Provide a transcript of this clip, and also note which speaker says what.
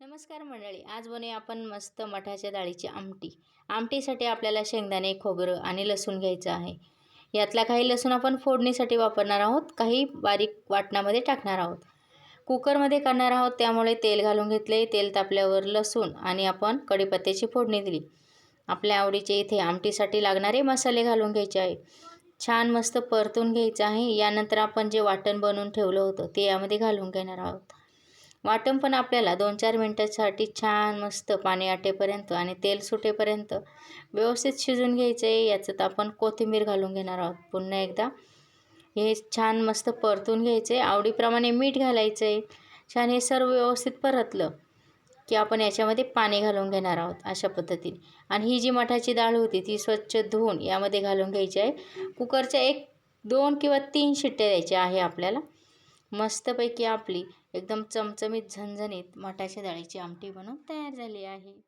Speaker 1: नमस्कार मंडळी आज बनवूया आपण मस्त मठाच्या डाळीची आमटी. आमटीसाठी आपल्याला शेंगदाणे खोबरं आणि लसूण घ्यायचं आहे. यातला काही लसूण आपण फोडणीसाठी वापरणार आहोत काही बारीक वाटणामध्ये टाकणार आहोत. कुकरमध्ये करणार आहोत त्यामुळे तेल घालून घेतले तेल तापल्यावर लसूण आणि आपण कढीपत्त्याची फोडणी दिली. आपल्या आवडीचे इथे आमटीसाठी लागणारे मसाले घालून घ्यायचे आहे. छान मस्त परतून घ्यायचं आहे यानंतर आपण जे वाटण बनवून ठेवलं होतं ते यामध्ये घालून घेणार आहोत. वाटण पण आपल्याला दोन चार मिनटासाठी छान मस्त पाणी आटेपर्यंत आणि तेल सुटेपर्यंत व्यवस्थित शिजून घ्यायचं आहे. याच्यात आपण कोथिंबीर घालून घेणार आहोत पुन्हा एकदा. हे छान मस्त परतून घ्यायचं. आहे आवडीप्रमाणे मीठ घालायचं आहे. छान हे सर्व व्यवस्थित परतलं की आपण याच्यामध्ये पाणी घालून घेणार आहोत अशा पद्धतीने. आणि ही जी मठाची डाळ होती ती स्वच्छ धुवून यामध्ये घालून घ्यायची आहे. कुकरच्या एक दोन किंवा तीन शिट्ट्या द्यायच्या आहे आपल्याला. मस्तपैकी आपली एकदम चमचमीत झणझणीत मटाच्या डाळीची आमटी बनवून तयार झाली आहे.